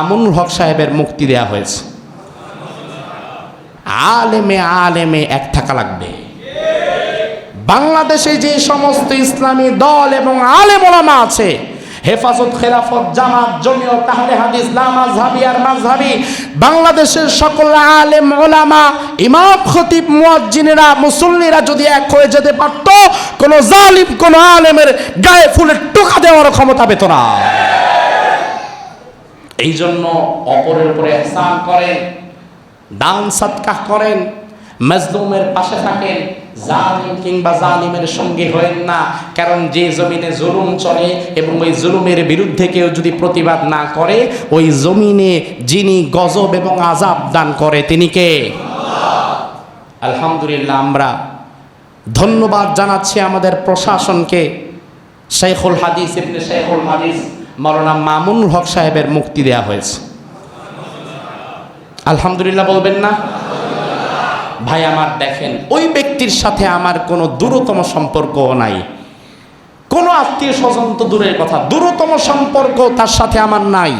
আমনুল হক সাহেবের মুক্তি দেয়া হয়েছে। আলেমে আলেমে এক থাকা লাগবে। বাংলাদেশে যে সমস্ত ইসলামী দল এবং আলেম ওলামা আছে, হেফাজত, খেলাফত, জামাত, জমিয়ত তাহলে হাদিস লামাজহাবি আর মাযহাবি, বাংলাদেশের সকল আলেম ওলামা, ইমাম, খতিব, মুয়াজ্জিনেরা, মুসল্লিরা যদি এক হয়ে যেতে পারত, কোন জালিম, কোন আলেমের গায়ে ফুলের টোকা দেওয়ার ক্ষমতা পেত না। এই জন্য অপরের উপরে এহসান করেন দান সৎকাহ করেন, মজলুমের পাশে থাকেন, জালিম কিংবা জালিমের সঙ্গে হয়েন না। কারণ যে জমিনে জুলুম চলে এবং ওই জুলুমের বিরুদ্ধে কেউ যদি প্রতিবাদ না করে, ওই জমিনে যিনি গজব এবং আজাব দান করে, তিনি কে? আলহামদুলিল্লাহ, আমরা ধন্যবাদ জানাচ্ছি আমাদের প্রশাসনকে। শেখুল হাদিস, ইবনে শেখুল হাদিস মৌলানা মামুনুল হক সাহেবের মুক্তি দেয়া হয়েছে। আলহামদুলিল্লাহ বলবেন না? ভাই, আমার দেখেন, ওই ব্যক্তির সাথে আমার কোনো দূরতম সম্পর্ক নাই। কোনো আত্মীয় স্বজন তো দূরের কথা, দূরতম সম্পর্ক তার সাথে আমার নাই।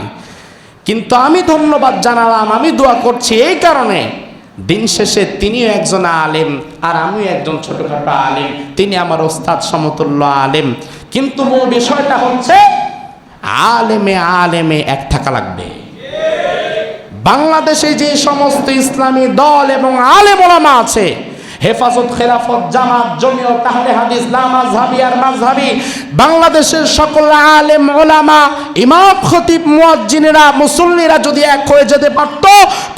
কিন্তু আমি ধন্যবাদ জানালাম, আমি দোয়া করছি এই কারণে দিন শেষে তিনিও একজন আলেম আর আমিও একজন ছোটখাটো আলেম। তিনি আমার ওস্তাদ সমতুল্য আলেম। কিন্তু মূল বিষয়টা হচ্ছে আলেমে আলেমে এক থাকা লাগবে। বাংলাদেশে যে সমস্ত ইসলামী দল এবং আলেম ওলামা আছে, হেফাজত, খেলাফত, জামাত, জমিয়ত তাহলে হাদিস লামাজহাবি আর মাযহাবি, বাংলাদেশের সকল আলেম ওলামা, ইমাম, খতিব, মুয়াজ্জিনেরা, মুসল্লিরা যদি এক হয়ে যেতে পারত,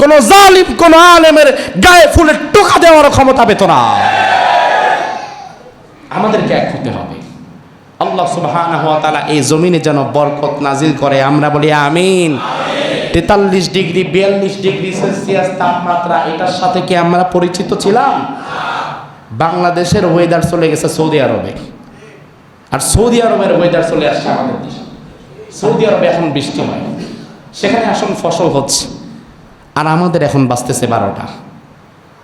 কোন জালিম, কোন আলেমের গায়ে ফুলের টোকা দেওয়ার ক্ষমতা পেত না। আমাদেরকে এক হতে হবে। আল্লাহ সুবহানাহু ওয়া তাআলা এই জমিনে যেন বরকত নাজিল করে। আমরা বলি আমিন। তেতাল্লিশ ডিগ্রি, বিয়াল্লিশ ডিগ্রি সেলসিয়াস তাপমাত্রা, এটার সাথে কি আমরা পরিচিত ছিলাম? বাংলাদেশের ওয়েদার চলে গেছে সৌদি আরবে। আর সৌদি আরবের ওয়েদার চলে আসছে আমাদের দেশে। সৌদি আরবে এখন বৃষ্টি হয়। সেখানে এখন ফসল হচ্ছে। আর আমাদের এখন বাঁচতেছে বারোটা।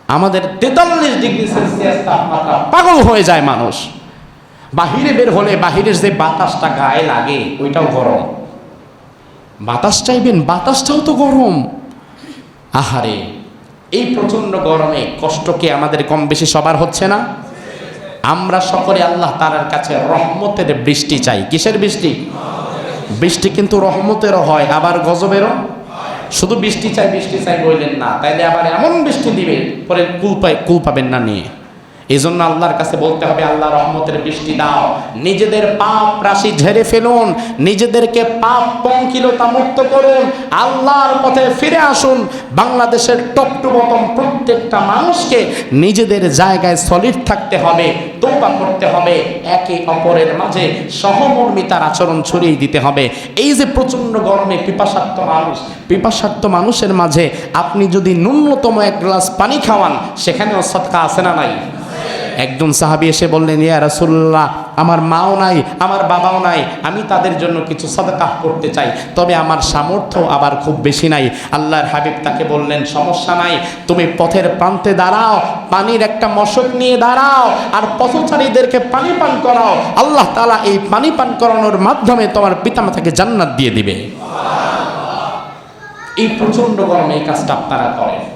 আমাদের তেতাল্লিশ ডিগ্রি সেলসিয়াস তাপমাত্রা পাগল হয়ে যায় মানুষ। বাহিরে বের হলে বাহিরের যে বাতাসটা গায়ে লাগে, ওইটাও গরম। বাতাস চাইবেন, বাতাসটাও তো গরম। আহারে, এই প্রচণ্ড গরমে কষ্ট কি আমাদের কম বেশি সবার হচ্ছে না? আমরা সকলে আল্লাহ তালার কাছে রহমতের বৃষ্টি চাই। কিসের বৃষ্টি? বৃষ্টি কিন্তু রহমতেরও হয়, আবার গজবেরও? শুধু বৃষ্টি চাই বৃষ্টি চাই বললেন না। তাইলে আবার এমন বৃষ্টি দিবে, পরে কুল পাই কুল পাবেন না নিয়ে। এই জন্য আল্লাহর কাছে বলতে হবে, আল্লাহ রহমতের বৃষ্টি দাও। নিজেদের পাপ রাশি ঝেড়ে ফেলুন, নিজেদেরকে পাপ পঙ্কিলতা মুক্ত করুন, আল্লাহর পথে ফিরে আসুন। বাংলাদেশের টপ টু বটম প্রত্যেকটা মানুষকে নিজেদের জায়গায় সলিড থাকতে হবে তোবা করতে হবে, একে অপরের মাঝে সহমর্মিতার আচরণ ছড়িয়ে দিতে হবে। এই যে প্রচণ্ড গরমে পিপাসার্থ মানুষ পিপাসার্থ মানুষের মাঝে আপনি যদি ন্যূনতম এক গ্লাস পানি খাওয়ান, সেখানেও সৎকা আসে না নাই? একজন সাহাবি এসে বললেন, ইয়া রাসূলুল্লাহ, আমার মাও নাই, আমার বাবাও নাই, আমি তাদের জন্য কিছু সাদাকা করতে চাই, তবে আমার সামর্থ্য আবার খুব বেশি নাই। আল্লাহর হাবিব তাকে বললেন, সমস্যা নাই, তুমি পথের প্রান্তে দাঁড়াও, পানির একটা মশক নিয়ে দাঁড়াও, আর পথচারীদেরকে পানি পান করাও। আল্লাহ তাআলা এই পানি পান করানোর মাধ্যমে তোমার পিতামাতাকে জান্নাত দিয়ে দিবে। এই প্রচণ্ড গরমে এই কাজটা আপনারা করেন।